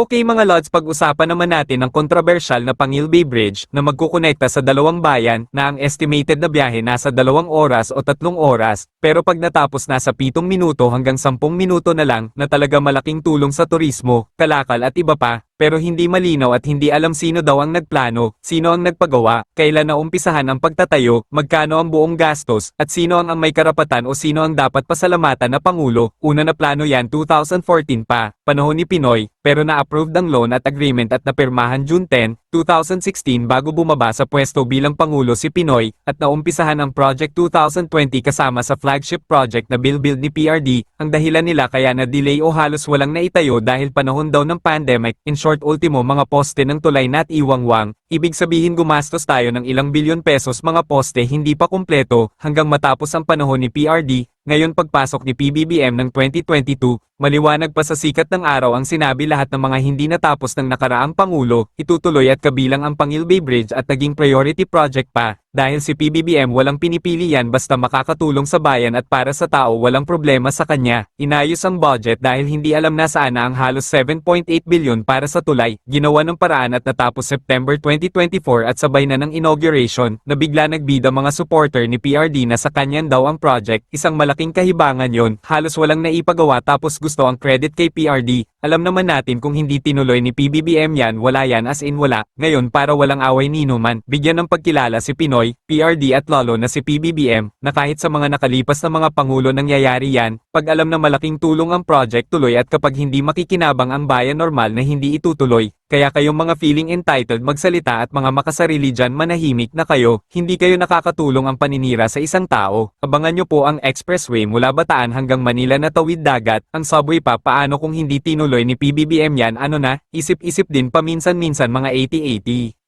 Okay mga lods, pag-usapan naman natin ang kontrobersyal na Pangil Bay Bridge na magkukonekta sa dalawang bayan na ang estimated na biyahe nasa dalawang oras o tatlong oras, pero pag natapos nasa pitong minuto hanggang sampung minuto na lang na talaga malaking tulong sa turismo, kalakal at iba pa, pero hindi malinaw at hindi alam sino daw ang nagplano, sino ang nagpagawa, kailan na umpisahan ang pagtatayo, magkano ang buong gastos, at sino ang, ang may karapatan o sino ang dapat pasalamatan na Pangulo, una na plano yan 2014 pa, panahon ni Pinoy, pero na-approved ang loan at agreement at napirmahan June 10, 2016 bago bumaba sa pwesto bilang Pangulo si Pinoy, at naumpisahan ang Project 2020 kasama sa flagship project na Bill Build ni PRD, ang dahilan nila kaya na-delay o halos walang naitayo dahil panahon daw ng pandemic, in short ultimo mga poste ng tulay nat iwangwang, ibig sabihin gumastos tayo ng ilang bilyon pesos mga poste hindi pa kumpleto, hanggang matapos ang panahon ni PRD, ngayon pagpasok ni PBBM ng 2022, maliwanag pa sa sikat ng araw ang sinabi lahat ng mga hindi natapos ng nakaraang Pangulo, itutuloy at kabilang ang Pangil Bay Bridge at naging priority project pa, dahil si PBBM walang pinipili yan basta makakatulong sa bayan at para sa tao walang problema sa kanya, inayos ang budget dahil hindi alam na saan na ang halos 7.8 bilyon para sa tulay, ginawa ng paraan at natapos September 2024 at sabay na ng inauguration, na bigla nagbida mga supporter ni PRD na sa kanyan daw ang project, isang malaking kahibangan yon, halos walang naipagawa tapos gusto ang credit kay PRD, alam naman natin kung hindi tinuloy ni PBBM yan wala yan as in wala, ngayon para walang away nino man, bigyan ng pagkilala si Pinoy, PRD at lolo na si PBBM, na kahit sa mga nakalipas na mga pangulo nangyayari yan, pag alam na malaking tulong ang project tuloy at kapag hindi makikinabang ang bayan normal na hindi itutuloy, kaya kayong mga feeling entitled magsalita at mga makasarili dyan manahimik na kayo, hindi kayo nakakatulong ang paninira sa isang tao. Abangan nyo po ang expressway mula Bataan hanggang Manila na tawid dagat, ang subway pa paano kung hindi tinuloy ni PBBM yan ano na, isip-isip din paminsan-minsan mga 80-80.